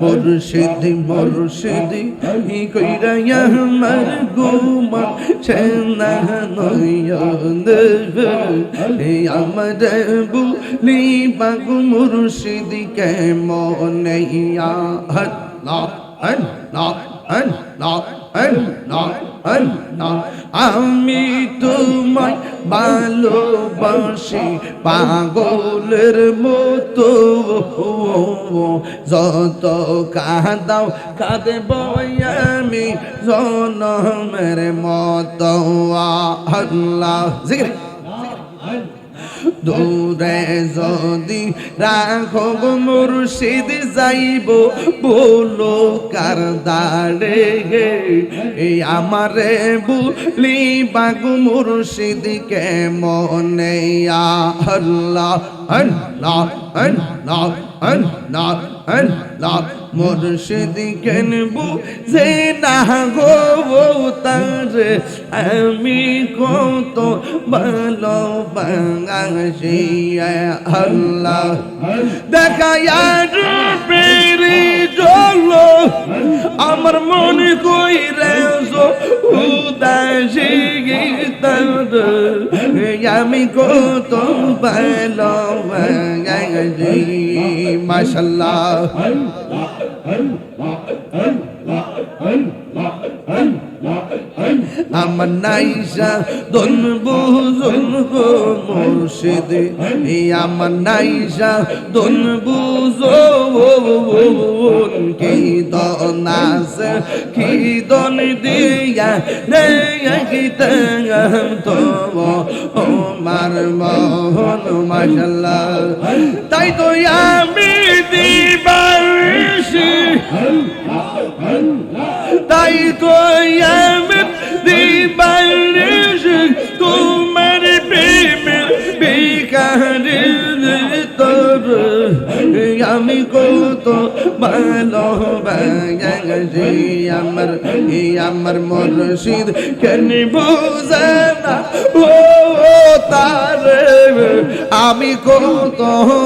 মুর্শিদি মুর্শিদি হি কইরা আমার গুমা চেনা নয়ন হে আমার বুলি বাগু মুর্শিদি কে মনে আল্লাহ আল্লাহ আল্লাহ আমি তোমায় ভালোবাসি পাগলের মতো। যত কাঁদাও কাঁদব আমি জনমের মতো। আল্লাহ জিগরে দূরে যদি রাখো গো মুর্শিদ যাইব, বলো কার দাঁড়ে? গে এই আমারে বুলি বাগু মুর্শিদ কে মনে আল্লাহ আল্লাহ আল্লাহ আল্লাহ। আল্লাহ মুর্শিদ কেন বুঝে না গো তার, আমি কত ভালো বাঙাসি আল্লাহ। দেখা পেরে চলো আমার মনে কই রেজো উদাসী গীতার, আমি কত ভালো বাঙাসি মাশাল্লাহ। আমার নাইসা দন বুঝুন গো মুর্শিদ। আমার নাইসা দন বুঝুন কি কি দন দিয়া রে কি তাম তো আমার মোহন মাশাল্লাহ তাই তো আমি দিবাসী তাই তো কত ভালো বাগাছি আমার আমার মরশিদ কেন বুঝে না ও তার আমি কত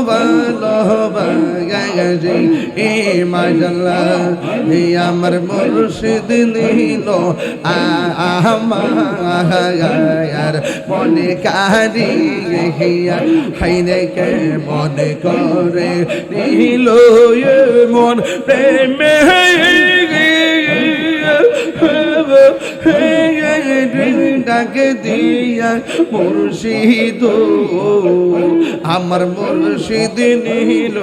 ভালো বাগাছি এ মাজাল্লাহ আমার মুর্শিদ নিল আমার মনে কারি হাইনে কে মনে করে নিল মন প্রেমে। ডাকে দিয়া মুর্শিদ, আমার মুর্শিদ নিল।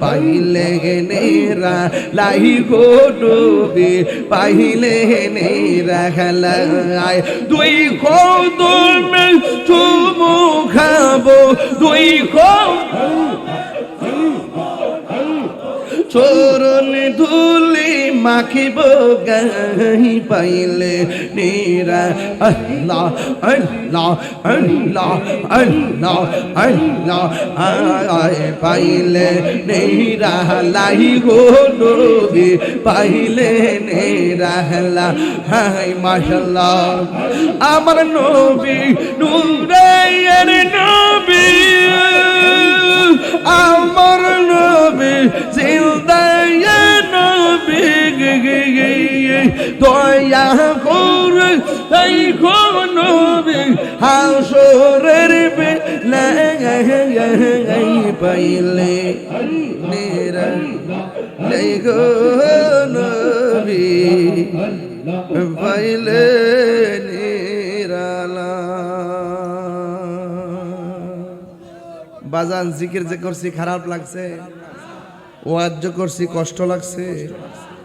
পাইলে নেরা লাই গো ডুবি, পাইলে নেরা খেলায় দুই কদমে চুমু খাব, দুই চরণ ধুলি মাখিব গাই পাইলে নিরা। আল্লাহ আল্লাহ আল্লাহ আল্লাহ আল্লাহ, আয় পাইলে নিরা। লাই গো নবী, পাইলে নিরা। হাই মাশাল্লাহ আমার নবী দয়া করে তাই নবী হাসরের পাইলে নবী পাইলে বাজান জিকির যে করছি খারাপ লাগছে ওয়াজ্য করছি কষ্ট লাগছে।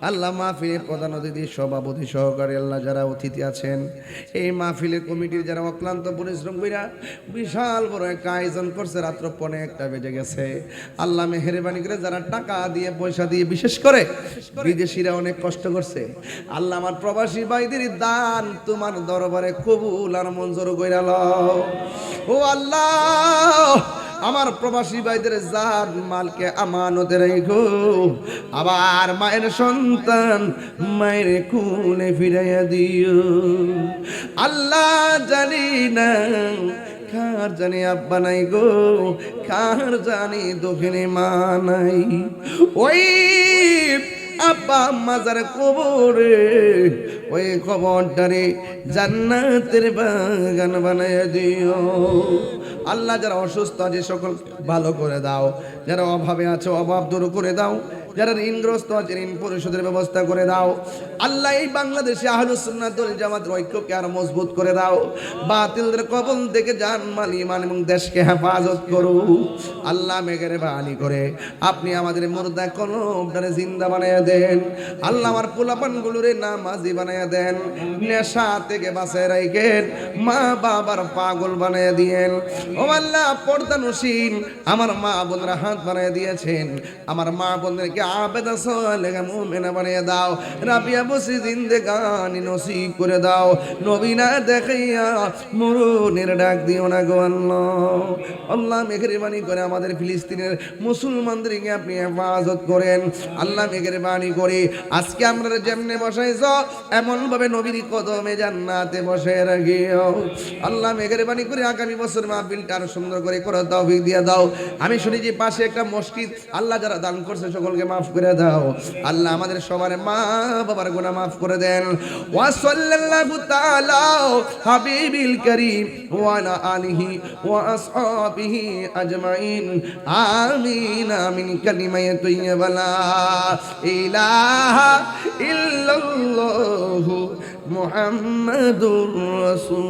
আল্লাহ মাহফিলের প্রধান অতিথি, সভাপতি সহকারী আল্লাহ যারা অতিথি আছেন, এই মাহফিলের কমিটির যারা অক্লান্ত পরিশ্রম কইরা বিশাল বড় একটা আয়োজন করছে, রাত্র পনে একটা বেজে গেছে। আল্লাহ মেহরবানি করে যারা টাকা দিয়ে, পয়সা দিয়ে, বিশেষ করে বিদেশিরা অনেক কষ্ট করছে। আল্লাহ আমার প্রবাসী ভাইদের দান তোমার দরবারে কবুল আর মঞ্জুর কইরা ও আল্লাহ আমার প্রবাসী ভাইদের জাত মালকে আমানতে রেখো আবার মায়ের সন্তান মায়ের কুলে ফিরাইয়া দিও। আল্লাহ জানি না কার জানি আব্বা নাই গো, কার জানি দক্ষিণে মা নাই। ওই আব্বা মাজার কবরে ওই কবরটারে জান্নাতের বাগান বানায় দিও। আল্লাহ যারা অসুস্থ আছে সকল ভালো করে দাও। যারা অভাবে আছে, অভাব দূর করে দাও। যারা ঋণগ্রস্ত আছে, ঋণ পরিশোধের ব্যবস্থা করে দাও। আল্লাহ এই বাংলাদেশে আহলুসুন্নাতুল জামাতের ঐক্যকে আরও মজবুত করে দাও। বাতিলদের কবল থেকে জান, মাল ইমান এবং দেশকে হেফাজত করু। আল্লাহ মেঘের বাণী করে, আপনি আমাদের মুর্দা কলমটারে জিন্দা বানাইয়া দেন। আল্লাহ আমার পোলাপানগুলোরে নামাজি বানাইয়া দেন। নেশা থেকে বাঁচায় রাখেন মা বাবার পাগল বানাইয়া দিয়েন। ও আল্লাহ পর্দা নসীন আমার মা বোনরা হাত বানাইয়া দিয়েছেন। আমার মা বোনদেরকে আবেদা বানিয়ে দাও। নসিব করে দাও। নবীনা দেখাইয়া মরুনের ডাক দিও না গো আল্লাহ। আল্লাহ মেহরবানি করে আমাদের ফিলিস্তিনের মুসলমানদেরকে আপনি হেফাজত করেন। আল্লাহ মেহরবানি করে আজকে আমরা যেমনে বসাইছ এমন ভাবে নবীর কদমে জান্নাতে বসে রাখিও। আল্লাহ মেহরবানি করে আগামী বছর মাহফিলটা আরও সুন্দর করে করে দাও দিয়ে দাও। আমি শুনেছি পাশে একটা মসজিদ, আল্লাহ যারা দান করছে সকলকে মাফ করে দাও। আল্লাহ আমাদের সবার মা বাবার গুনাহ মাফ করে দেন। ওয়া সাল্লাল্লাহু তাআলা হাবিবিল কারীম ওয়া আলা আলিহি ওয়া আসহাবিহি আজমাইন। আমিন আমিন, কালিমায়ে তাইয়্যিবা। লা ইলাহা ইল্লাল্লাহু মুহাম্মাদুর রাসূল।